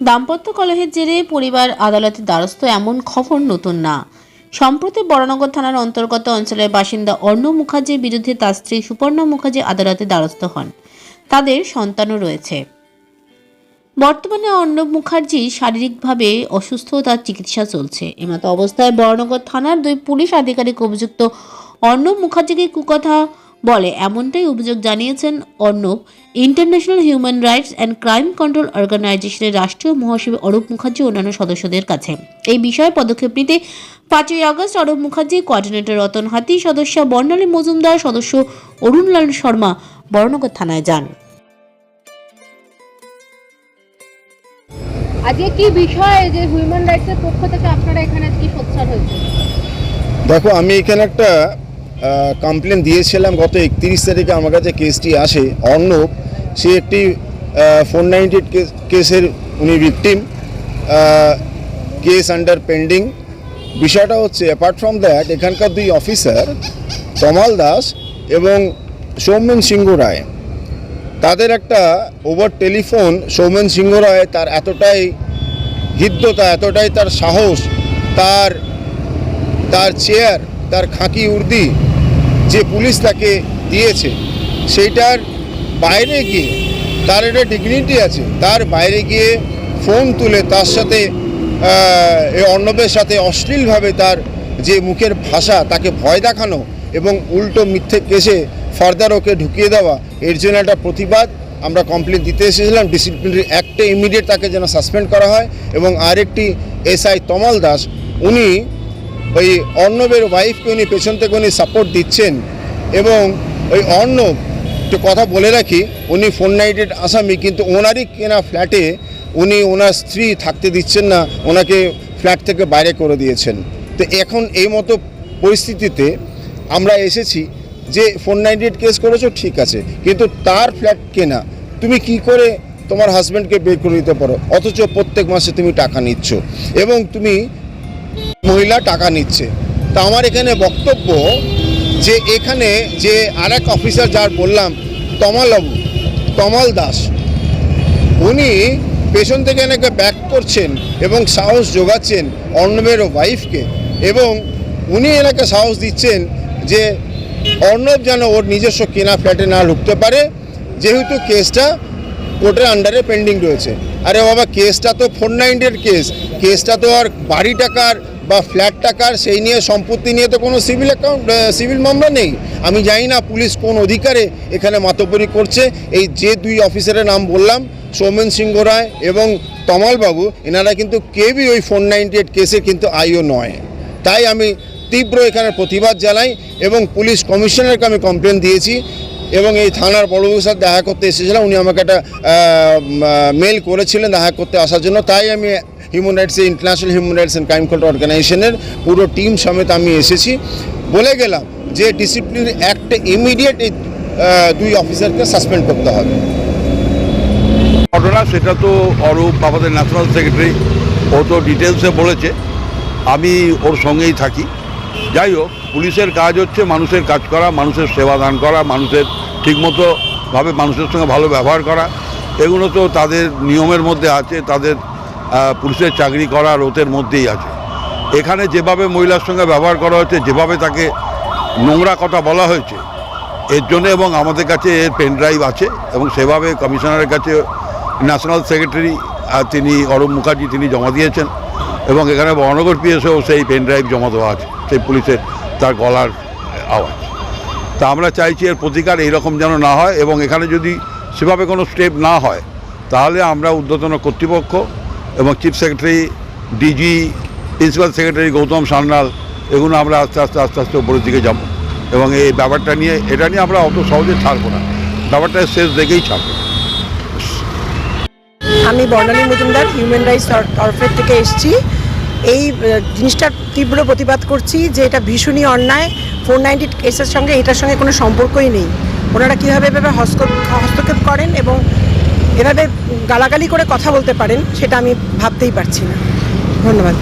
দাম্পত্য কলহের জেরে পরিবার, আদালতের দ্বারস্থ এমন খবর নতুন না। সম্প্রতি বরানগর থানার অন্তর্গত অঞ্চলের বাসিন্দা অর্ণব মুখার্জির বিরুদ্ধে তার স্ত্রী সুপর্ণা মুখার্জি আদালতে দ্বারস্থ হন। তাদের সন্তানও রয়েছে। বর্তমানে অর্ণব মুখার্জি শারীরিকভাবে অসুস্থ, তার চিকিৎসা চলছে। এমতো অবস্থায় বরানগর থানার দুই পুলিশ আধিকারিক অভিযুক্ত অর্ণব মুখার্জিকে কুকথা বলে এমনটাই অভিযোগ জানিয়েছেন Arnab. International human rights and crime control অর্গানাইজেশনের রাষ্ট্রীয় মহাসচিব অরূপ মুখার্জি অন্যান্য সদস্যদের কাছে। এই বিষয়ে পদক্ষেপ নিতে পাঁচই আগস্ট অরূপ মুখার্জি কোঅর্ডিনেটর রতন হাতি সদস্য বর্ণালী মজুমদার সদস্য অরুণলাল শর্মা বরানগর থানায় যান। আজকে কি বিষয় যে হিউম্যান রাইটসের পক্ষ থেকে আপনারা এখানে আজকে সোচ্চার হয়েছে দেখো আমি এখানে একটা কমপ্লেন দিয়েছিলাম গত একত্রিশ তারিখে আমার কাছে কেসটি আসে। অর্ণব, সে একটি ফোর নাইনটি কেসের উনি ভিকটিম কেস আন্ডার পেন্ডিং বিষয়টা হচ্ছে অ্যাপার্ট ফ্রম দ্যাট এখানকার দুই অফিসার তমাল দাস এবং সৌমেন সিংহ রায়। তাদের একটা ওভার টেলিফোন সৌমেন সিংহ রায় তার এতটাই হৃদ্যতা, এতটাই তার সাহস, তার তার চেয়ার তার খাঁকি উর্দি যে পুলিশ তাকে দিয়েছে, সেইটার বাইরে গিয়ে তার একটা ডিগনিটি আছে। তার বাইরে গিয়ে ফোন তুলে তার সাথে অর্ণবের সাথে অশ্লীলভাবে তার যে মুখের ভাষা, তাকে ভয় দেখানো এবং উল্টো মিথ্যে কেসে ফার্দার ওকে ঢুকিয়ে দেওয়া, এর জন্য একটা প্রতিবাদ আমরা কমপ্লেন দিতে এসেছিলাম। ডিসিপ্লিনারি অ্যাক্টে ইমিডিয়েট তাকে যেন সাসপেন্ড করা হয় এবং আরেকটি এসআই তমাল দাস, উনি ওই অর্ণবের ওয়াইফকে উনি পেছন থেকে উনি সাপোর্ট দিচ্ছেন এবং ওই অর্ণব, একটু কথা বলে রাখি, উনি ফোন নাইটেড আসামি কিন্তু ওনারই কেনা ফ্ল্যাটে উনি ওনার স্ত্রী থাকতে দিচ্ছেন না, ওনাকে ফ্ল্যাট থেকে বাইরে করে দিয়েছেন। তো এখন এই মতো পরিস্থিতিতে আমরা এসেছি যে ফোর নাইনটি কেস করেছ, ঠিক আছে, কিন্তু তার ফ্ল্যাট কেনা, তুমি কি করে তোমার হাজব্যান্ডকে বের করে দিতে পারো? অথচ প্রত্যেক মাসে তুমি টাকা নিচ্ছ। এবং তুমি মহিলা টাকা নিচ্ছে। তা আমার এখানে বক্তব্য যে এখানে যে আর এক অফিসার যার বললাম, তমালবাবু, তমাল দাস, উনি পেছন থেকে এনাকে ব্যাক করছেন এবং সাহস যোগাচ্ছেন অর্ণবের ওয়াইফকে এবং উনি এনাকে সাহস দিচ্ছেন যে অর্ণব যেন ওর নিজস্ব কেনা ফ্ল্যাটে না ঢুকতে পারে। যেহেতু কেসটা কোর্টের আন্ডারে পেন্ডিং রয়েছে। আরে বাবা, কেসটা তো ফোর নাইনটির কেস কেসটা তো আর বাড়ি টাকার বা ফ্ল্যাট টাকার সেই নিয়ে সম্পত্তি নিয়ে তো কোনো সিভিল অ্যাকাউন্ট সিভিল মামলা নেই। আমি জানি না পুলিশ কোন অধিকারে এখানে মাতব্বরি করছে। এই যে দুই অফিসারের নাম বললাম, সৌমেন সিংহ রায় এবং তমালবাবু, এনারা কিন্তু কেউই ওই ফোর নাইনটি এইট কেসের কিন্তু আইও নয়। তাই আমি তীব্র এখানে প্রতিবাদ জানাই এবং পুলিশ কমিশনারকে আমি কমপ্লেন দিয়েছি এবং এই থানার বড় সাথে দেখা করতে এসেছিলাম। উনি আমাকে একটা মেল করেছিলেন দেখা করতে আসার জন্য। তাই আমি human rights international human rights and crime control অর্গানাইজেশনের পুরো টিম সমেত আমি এসেছি। বলে গেলাম যে ডিসিপ্লিনারি অ্যাক্টে ইমিডিয়েট এই দুই অফিসারকে সাসপেন্ড করতে হবে। ঘটনা সেটা তো অরূপ আমাদের ন্যাশনাল সেক্রেটারি ও তো ডিটেলসে বলেছে। আমি ওর সঙ্গেই থাকি। যাই হোক, পুলিশের কাজ হচ্ছে মানুষের কাজ করা, মানুষের সেবা দান করা, মানুষের ঠিকমতো ভাবে মানুষের সঙ্গে ভালো ব্যবহার করা। এগুলো তো তাদের নিয়মের মধ্যে আছে, তাদের পুলিশের চাকরি করা রোতের মধ্যেই আছে। এখানে যেভাবে মহিলার সঙ্গে ব্যবহার করা হয়েছে, যেভাবে তাকে নোংরা কথা বলা হয়েছে, এর জন্য এবং আমাদের কাছে এর পেন ড্রাইভ আছে এবং সেভাবে কমিশনারের কাছে ন্যাশনাল সেক্রেটারি তিনি অরূপ মুখার্জি তিনি জমা দিয়েছেন এবং এখানে বহনগর পিএসও সেই পেন ড্রাইভ জমা দেওয়া আছে, সেই পুলিশের তার গলার আওয়াজ। তা আমরা চাইছি এর প্রতিকার এইরকম যেন না হয় এবং এখানে যদি সেভাবে কোনো স্টেপ না হয়, তাহলে আমরা ঊর্ধ্বতন কর্তৃপক্ষ এবং chief secretary DG principal secretary Gautam Sanyal এগুলো আমরা আস্তে আস্তে আস্তে আস্তে উপরের দিকে যাব। এবং এই ব্যাপারটা নিয়ে এটা নিয়ে আমরা অত সহজে ছাড়বো না। ব্যাপারটা শেষ দেখেই ছাড়বো। আমি বর্ণালী মজুমদার হিউম্যান রাইটস তরফের থেকে এসেছি। এই আহ, জিনিসটার তীব্র প্রতিবাদ করছি যে এটা ভীষণই অন্যায়। ফোর নাইনটি কেসের সঙ্গে এটার সঙ্গে কোনো সম্পর্কই নেই। ওনারা কীভাবে এভাবে হস্ত- হস্তক্ষেপ করেন এবং এভাবে গালাগালি করে কথা বলতে পারেন সেটা আমি ভাবতেই পারছি না। ধন্যবাদ।